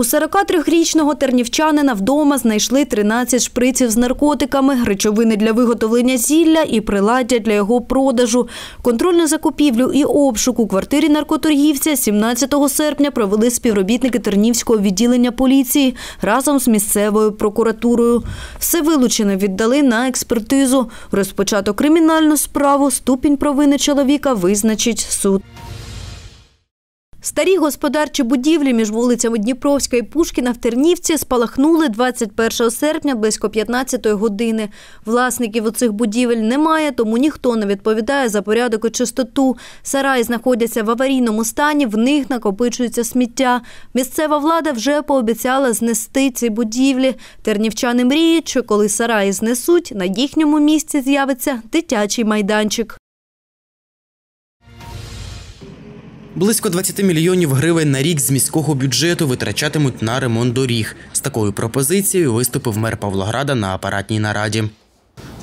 У 43-річного тернівчанина вдома знайшли 13 шприців з наркотиками, речовини для виготовлення зілля і приладдя для його продажу. Контрольну закупівлю і обшук у квартирі наркоторгівця 17 серпня провели співробітники Тернівського відділення поліції разом з місцевою прокуратурою. Все вилучене віддали на експертизу. Розпочато кримінальну справу, ступінь провини чоловіка визначить суд. Старі господарчі будівлі між вулицями Дніпровська і Пушкіна в Тернівці спалахнули 21 серпня близько 15 години. Власників у цих будівель немає, тому ніхто не відповідає за порядок і чистоту. Сараї знаходяться в аварійному стані, в них накопичується сміття. Місцева влада вже пообіцяла знести ці будівлі. Тернівчани мріють, що коли сараї знесуть, на їхньому місці з'явиться дитячий майданчик. Близько 20 мільйонів гривень на рік з міського бюджету витрачатимуть на ремонт доріг. З такою пропозицією виступив мер Павлограда на апаратній нараді.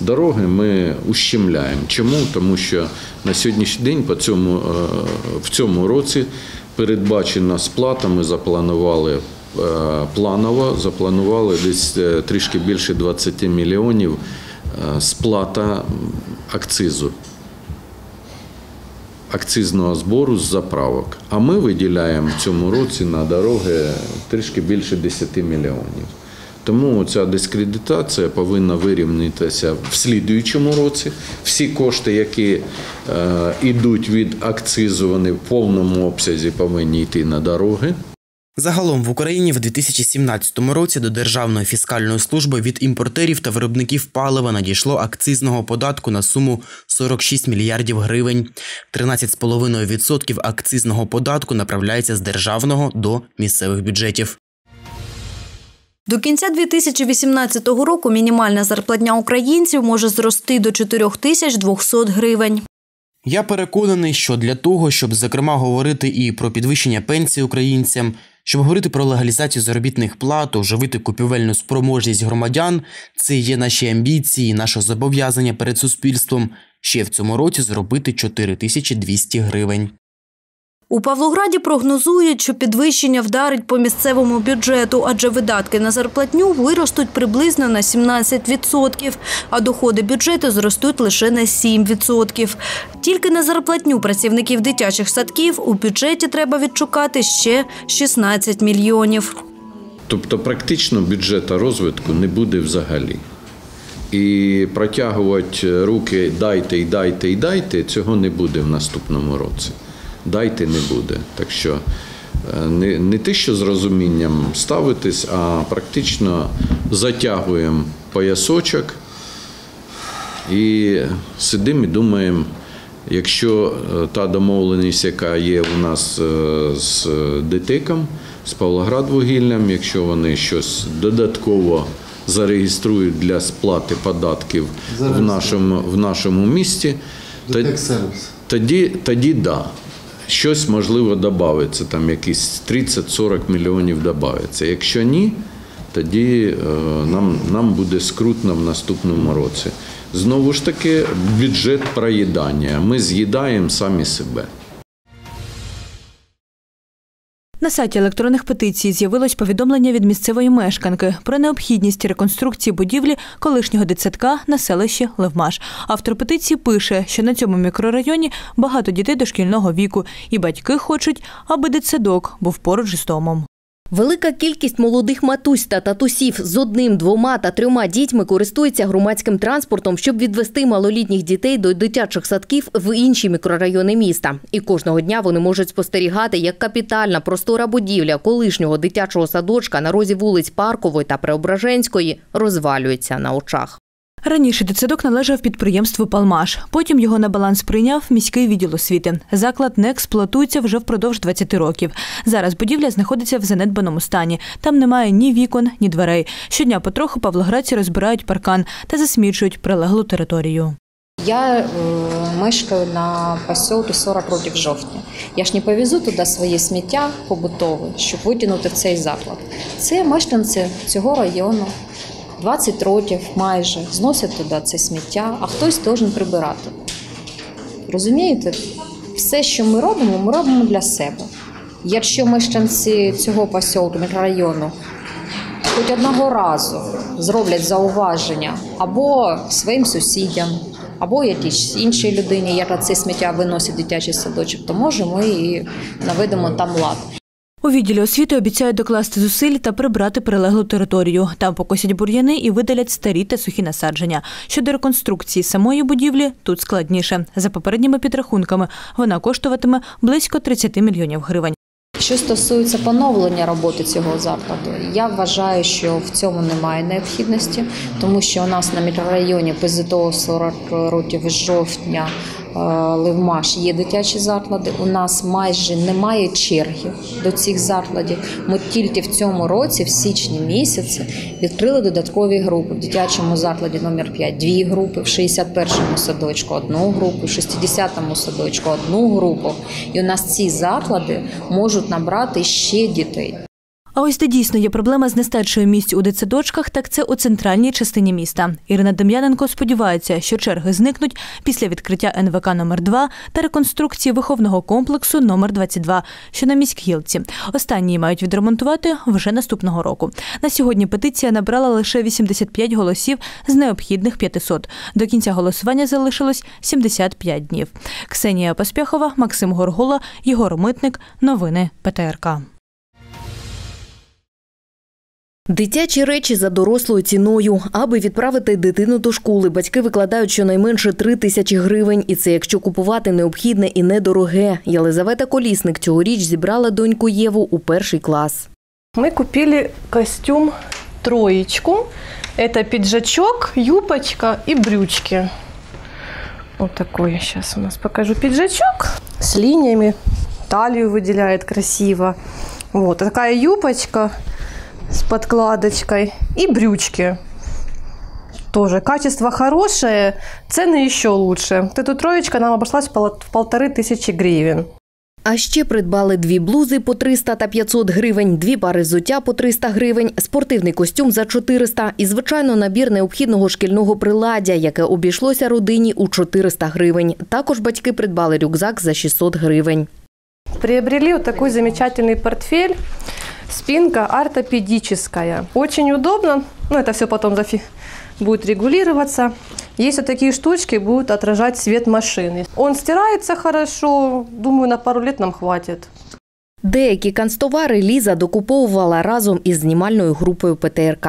Дороги ми ущемляємо. Чому? Тому що на сьогоднішній день по цьому, е, в цьому році передбачена сплата. Ми запланували е, планово, запланували десь е, трішки більше 20 мільйонів сплата акцизу. Акцизного збору з заправок. А ми виділяємо в цьому році на дороги трішки більше 10 мільйонів. Тому ця дискредитація повинна вирівнятися в слідуючому році. Всі кошти, які е, йдуть від акцизу, вони в повному обсязі повинні йти на дороги. Загалом в Україні в 2017 році до Державної фіскальної служби від імпортерів та виробників палива надійшло акцизного податку на суму 46 мільярдів гривень. 13,5% акцизного податку направляється з державного до місцевих бюджетів. До кінця 2018 року мінімальна зарплатня українців може зрости до 4200 гривень. Я переконаний, що для того, щоб зокрема говорити і про підвищення пенсії українцям, щоб говорити про легалізацію заробітних плат, оживити купівельну спроможність громадян, це є наші амбіції, наше зобов'язання перед суспільством ще в цьому році зробити 4200 гривень. У Павлограді прогнозують, що підвищення вдарить по місцевому бюджету, адже видатки на зарплатню виростуть приблизно на 17%, а доходи бюджету зростуть лише на 7%. Тільки на зарплатню працівників дитячих садків у бюджеті треба відшукати ще 16 мільйонів. Тобто, практично бюджету розвитку не буде взагалі. І протягувати руки дайте і дайте і дайте цього не буде в наступному році дайте не буде. Так що е, не не те, що з розумінням ставитись, а практично затягуємо поясочок і сидимо і думаємо. Якщо е, та домовленість, яка є у нас е, з ДТИКом, з Павлоградвугіллям, якщо вони щось додатково зареєструють для сплати податків в нашому в нашому місті, тоді тоді да щось можливо додається, там якісь 30-40 мільйонів додається. Якщо ні, тоді е, нам, нам буде скрутно в наступному році. Знову ж таки, бюджет проїдання. Ми з'їдаємо самі себе. На сайті електронних петицій з'явилось повідомлення від місцевої мешканки про необхідність реконструкції будівлі колишнього дитсадка на селищі Левмаш. Автор петиції пише, що на цьому мікрорайоні багато дітей дошкільного віку, і батьки хочуть, аби дитсадок був поруч з домом. Велика кількість молодих матусь та татусів з одним, двома та трьома дітьми користується громадським транспортом, щоб відвести малолітніх дітей до дитячих садків в інші мікрорайони міста. І кожного дня вони можуть спостерігати, як капітальна простора будівля колишнього дитячого садочка на розі вулиць Паркової та Преображенської розвалюється на очах. Раніше дитсадок належав підприємству Палмаш. Потім його на баланс прийняв міський відділ освіти. Заклад не експлуатується вже впродовж 20 років. Зараз будівля знаходиться в занедбаному стані. Там немає ні вікон, ні дверей. Щодня потроху павлоградці розбирають паркан та засмічують прилеглу територію. Я е, мешкаю на посілку 40 років в жовтні. Я ж не повезу туди своє сміття побутове, щоб витягнути в цей заклад. Це мешканці цього району. 20 років майже зносять туди це сміття, а хтось должен прибирати. Розумієте, все, що ми робимо, ми робимо для себе. Якщо мешканці цього посілку, мікрорайону хоч одного разу зроблять зауваження або своїм сусідям, або якійсь іншій людині, яка це сміття виносить дитячий садочок, то може ми і наведемо там лад. У відділі освіти обіцяють докласти зусиль та прибрати прилеглу територію. Там покосять бур'яни і видалять старі та сухі насадження. Щодо реконструкції самої будівлі, тут складніше. За попередніми підрахунками, вона коштуватиме близько 30 мільйонів гривень. Що стосується поновлення роботи цього закладу, я вважаю, що в цьому немає необхідності, тому що у нас на мікрорайоні ПЗТО 40 років жовтня Левмаш є дитячі заклади. У нас майже немає черги до цих закладів. Ми тільки в цьому році, в січні місяці, відкрили додаткові групи. В дитячому закладі номер 5 дві групи, в 61-му садочку одну групу, в 60-му садочку одну групу. І у нас ці заклади можуть набрати ще дітей. А ось де дійсно є проблема з нестачею місць у дитсадочках, так це у центральній частині міста. Ірина Дем'яненко сподівається, що черги зникнуть після відкриття НВК номер 2 та реконструкції виховного комплексу номер 22 що на міськгілці. Останні мають відремонтувати вже наступного року. На сьогодні петиція набрала лише 85 голосів з необхідних 500. До кінця голосування залишилось 75 днів. Ксенія Поспяхова, Максим Горгула, Єгор Митник. Новини ПТРК. Дитячі речі за дорослою ціною. Аби відправити дитину до школи, батьки викладають щонайменше 3 тисячі гривень. І це якщо купувати необхідне і недороге. Єлизавета Колісник цьогоріч зібрала доньку Єву у перший клас. Мы купили костюм троечку. Это пиджачок, юбочка и брючки. Вот такой сейчас у нас покажу пиджачок с линиями. Талию выделяет красиво. Вот такая юбочка с подкладочкой и брючки. Тоже качество хорошее, цены еще лучше. Вот эта троечка нам обошлась в пол- в полторы тысячи гривен. А ще придбали дві блузи по 300 та 500 гривень, дві пари взуття по 300 гривень, спортивний костюм за 400 і, звичайно, набір необхідного шкільного приладдя, яке обійшлося родині у 400 гривень. Також батьки придбали рюкзак за 600 гривень. Приобрели вот такой замечательный портфель. Спинка ортопедическая. Очень удобно. Ну, это все потом зафи- будет регулироваться. Есть вот такие штучки, будут отражать свет машины. Он стирается хорошо. Думаю, на пару лет нам хватит. Деякі канцтовари Ліза докуповувала разом із знімальною групою ПТРК.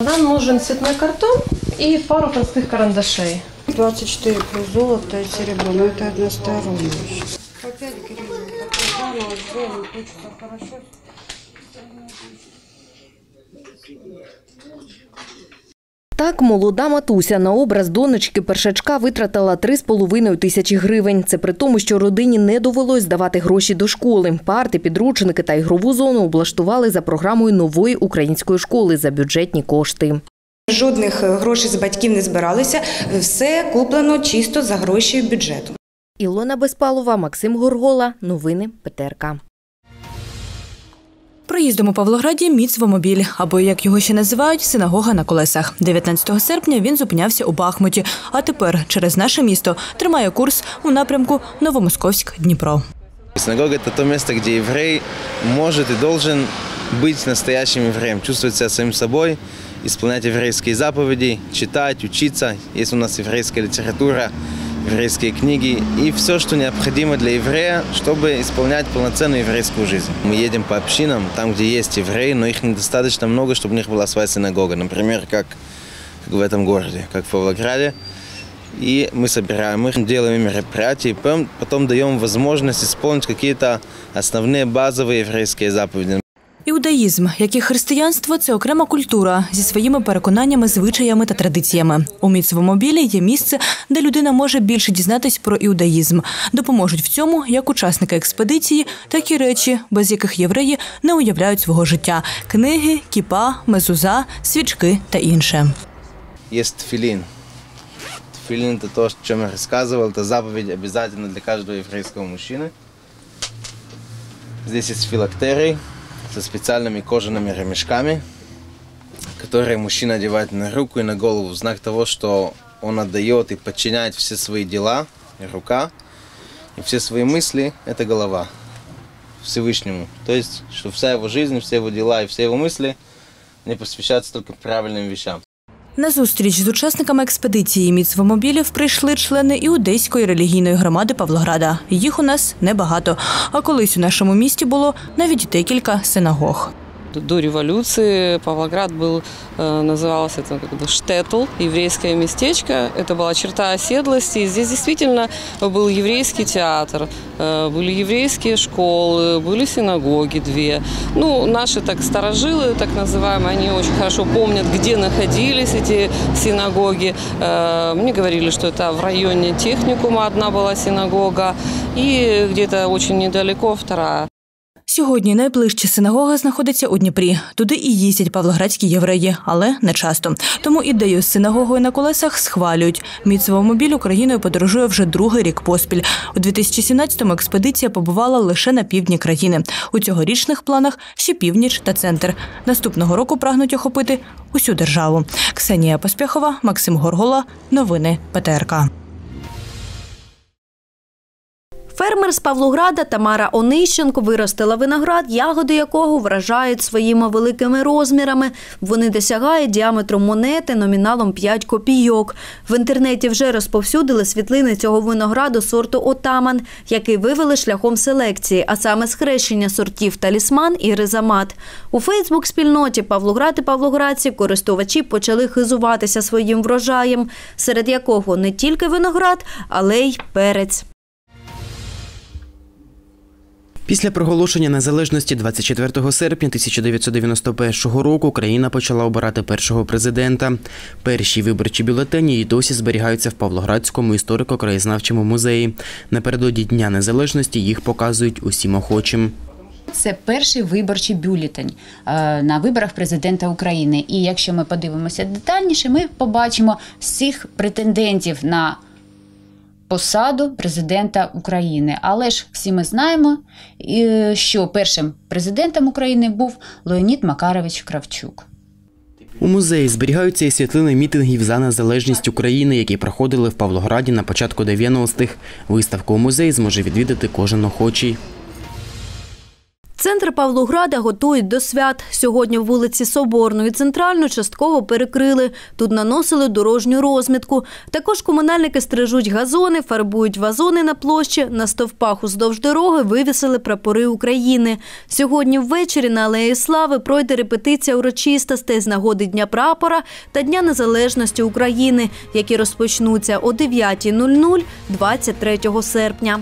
Нам нужен цветной картон и пару простых карандашей. 24 плюс золото и серебро, но это одностороннее. По 5 гривен. Такой заново сделан, хочется хорошо. Так, молода матуся на образ донечки першачка витратила 3,5 тисячі гривень. Це при тому, що родині не довелось давати гроші до школи. Парти, підручники та ігрову зону облаштували за програмою нової української школи за бюджетні кошти. Жодних е, грошей з батьків не збиралися, все куплено чисто за гроші бюджету. Ілона Безпалова, Максим Горгола. Новини ПТРК. Проїздом у Павлограді Міцвомобіль, або як його ще називають, синагога на колесах. 19 серпня він зупинявся у Бахмуті, а тепер через наше місто тримає курс у напрямку Новомосковськ-Дніпро. Синагога – это то место, где еврей может и должен быть настоящим евреем, чувствовать себя самим собой, исполнять еврейские заповеди, читать, учиться. Есть у нас еврейская литература, еврейские книги и все, что необходимо для еврея, чтобы исполнять полноценную еврейскую жизнь. Мы едем по общинам, там, где есть евреи, но их недостаточно много, чтобы у них была своя синагога. Например, как, как в этом городе, как в Павлограде. И мы собираем их, делаем мероприятия, потом, потом даем возможность исполнить какие-то основные базовые еврейские заповеди. Іудаїзм, як і християнство, це окрема культура зі своїми переконаннями, звичаями та традиціями. У міцвомобілі є місце, де людина може більше дізнатись про іудаїзм. Допоможуть в цьому як учасники експедиції, так і речі, без яких євреї не уявляють свого життя: книги, кіпа, мезуза, свічки та інше. Есть тфилин. Тфилин – это то, о чем я рассказывал, это заповедь обязательно для каждого еврейского мужчины. Здесь есть филактерий Со специальными кожаными ремешками, которые мужчина одевает на руку и на голову в знак того, что он отдает и подчиняет все свои дела, рука, и все свои мысли – это голова. Всевышнему. То есть, что вся его жизнь, все его дела и все его мысли, они посвящаются только правильным вещам. На зустріч з учасниками експедиції міцвомобілів прийшли члени і Одеської релігійної громади Павлограда. Їх у нас небагато. А колись у нашому місті було навіть декілька синагог. До революции Павлоград был, э, назывался это как бы Штетл, еврейское местечко. Это была черта оседлости. И здесь действительно был еврейский театр, э, были еврейские школы, были синагоги две. Ну, наши так старожилы, так называемые, они очень хорошо помнят, где находились эти синагоги. Э, Мне говорили, что это в районе техникума одна была синагога, и где-то очень недалеко вторая. Сьогодні найближча синагога знаходиться у Дніпрі. Туди і їздять павлоградські євреї, але не часто. Тому ідею з синагогою на колесах схвалюють. Міцвомобіль Україною подорожує вже другий рік поспіль. У 2017-му експедиція побувала лише на півдні країни. У цьогорічних планах ще північ та центр. Наступного року прагнуть охопити усю державу. Ксенія Поспєхова, Максим Горгола. Новини ПТРК. Фермер з Павлограда Тамара Онищенко виростила виноград, ягоди якого вражають своїми великими розмірами. Вони досягають діаметром монети номіналом 5 копійок. В інтернеті вже розповсюдили світлини цього винограду сорту Отаман, який вивели шляхом селекції, а саме схрещення сортів талісман і ризамат. У Фейсбук-спільноті Павлоград і Павлоградці користувачі почали хизуватися своїм врожаєм, серед якого не тільки виноград, але й перець. Після проголошення незалежності 24 серпня 1991 року країна почала обирати першого президента. Перші виборчі бюлетені і досі зберігаються в Павлоградському історико-краєзнавчому музеї. Напередодні Дня Незалежності їх показують усім охочим. Це перший виборчий бюлетень е, на виборах президента України. І якщо ми подивимося детальніше, ми побачимо всіх претендентів на посаду президента України. Але ж всі ми знаємо, що першим президентом України був Леонід Макарович Кравчук. У музеї зберігаються і світлини мітингів за незалежність України, які проходили в Павлограді на початку 90-х. Виставку у музеї зможе відвідати кожен охочий. Центр Павлограда готують до свят. Сьогодні вулиці Соборну і Центральну частково перекрили. Тут наносили дорожню розмітку. Також комунальники стрижуть газони, фарбують вазони на площі. На стовпах уздовж дороги вивісили прапори України. Сьогодні ввечері на Алеї Слави пройде репетиція урочистостей з нагоди Дня прапора та Дня Незалежності України, які розпочнуться о 9.00 23 серпня.